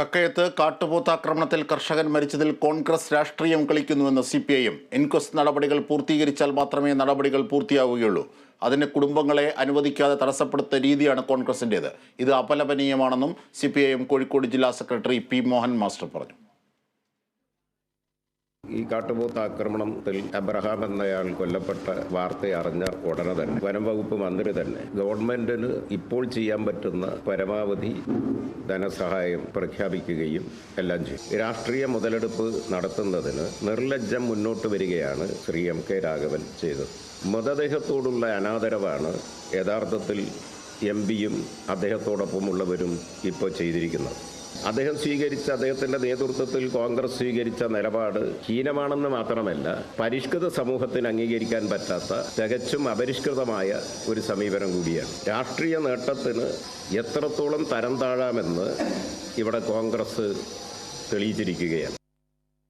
കക്കയത്ത് കാട്ടുപോത്താക്രമണത്തിൽ കർഷകൻ മരിച്ചതിൽ കോൺഗ്രസ് രാഷ്ട്രീയം കളിക്കുന്നുവെന്ന് സി പി ഐ ഇൻക്വസ്റ്റ് നടപടികൾ പൂർത്തീകരിച്ചാൽ മാത്രമേ നടപടികൾ പൂർത്തിയാവുകയുള്ളൂ. അതിന് കുടുംബങ്ങളെ അനുവദിക്കാതെ തടസ്സപ്പെടുത്ത രീതിയാണ് കോൺഗ്രസിന്റേത് ഇത് അപലപനീയമാണെന്നും സി കോഴിക്കോട് ജില്ലാ സെക്രട്ടറി പി മോഹൻ മാസ്റ്റർ പറഞ്ഞു. ഈ കാട്ടുപോത്ത് ആക്രമണത്തിൽ അബ്രഹാം എന്നയാൾ കൊല്ലപ്പെട്ട വാർത്ത അറിഞ്ഞ ഉടനെ തന്നെ വനം വകുപ്പ് മന്ത്രി തന്നെ ഗവൺമെന്റിന് ഇപ്പോൾ ചെയ്യാൻ പറ്റുന്ന പരമാവധി ധനസഹായം പ്രഖ്യാപിക്കുകയും എല്ലാം ചെയ്യും രാഷ്ട്രീയ മുതലെടുപ്പ് നടത്തുന്നതിന് നിർലജ്ജം മുന്നോട്ട് വരികയാണ് ശ്രീ എം കെ രാഘവൻ ചെയ്തത്. മൃതദേഹത്തോടുള്ള അനാദരവാണ് യഥാർത്ഥത്തിൽ എം പിയും അദ്ദേഹത്തോടൊപ്പമുള്ളവരും ഇപ്പോൾ ചെയ്തിരിക്കുന്നത്. അദ്ദേഹം സ്വീകരിച്ച അദ്ദേഹത്തിന്റെ നേതൃത്വത്തിൽ കോൺഗ്രസ് സ്വീകരിച്ച നിലപാട് ഹീനമാണെന്ന് മാത്രമല്ല പരിഷ്കൃത സമൂഹത്തിന് അംഗീകരിക്കാൻ പറ്റാത്ത തികച്ചും അപരിഷ്കൃതമായ ഒരു സമീപനം കൂടിയാണ്. രാഷ്ട്രീയ നേട്ടത്തിന് എത്രത്തോളം തരം താഴാമെന്ന് ഇവിടെ കോൺഗ്രസ് തെളിയിച്ചിരിക്കുകയാണ്.